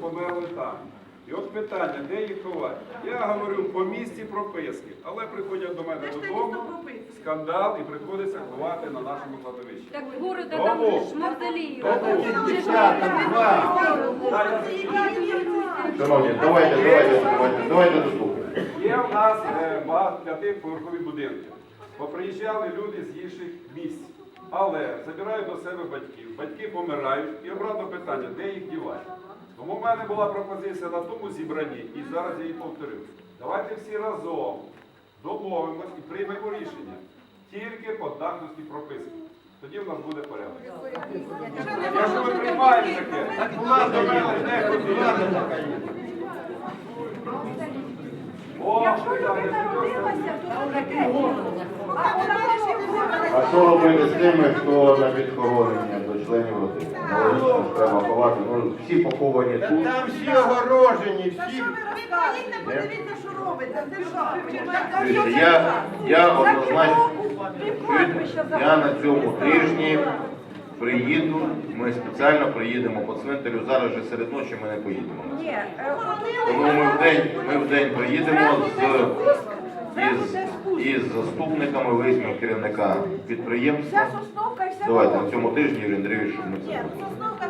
померли там. І от питання, де їх ховати? Я говорю по місці прописки, але приходять до мене додому, скандал і приходиться ховати на нашому кладовищі. Так города там Тому. же ж. Вже Шановні, давайте, давайте, давайте, давайте дослухаємо. Є в нас е, багато п'ятиповерхові будинки. Поприїжджали люди з інших місць, але забирають до себе батьків. Батьки помирають і обратно питання, де їх дівати. Тому в мене була пропозиція на тому зібранні, і зараз я її повторю. Давайте всі разом домовимось і приймемо рішення тільки по давності прописки. Тоді в нас буде порядок. Якщо ви приймаєте таке, так влада мене не ходить. О, питання серйозне. А що робити з тими, хто на відхоронення до членів родини? Треба ховати. Ну, всі поховані Та тут. там всі огорожені, всі. Подивіться, що робите. Це що? Дивіться, я, я однозначно, я на цьому тижні приїду, ми спеціально приїдемо по цвинтарю, зараз же серед ночі ми не поїдемо. Ні, е, Тому ми в день, ми в день приїдемо з, із, заступниками, візьмемо керівника підприємства. вся сосновка і вся Давайте на цьому тижні, Юрій Андрійович, щоб ми це Ні, зробили. сосновка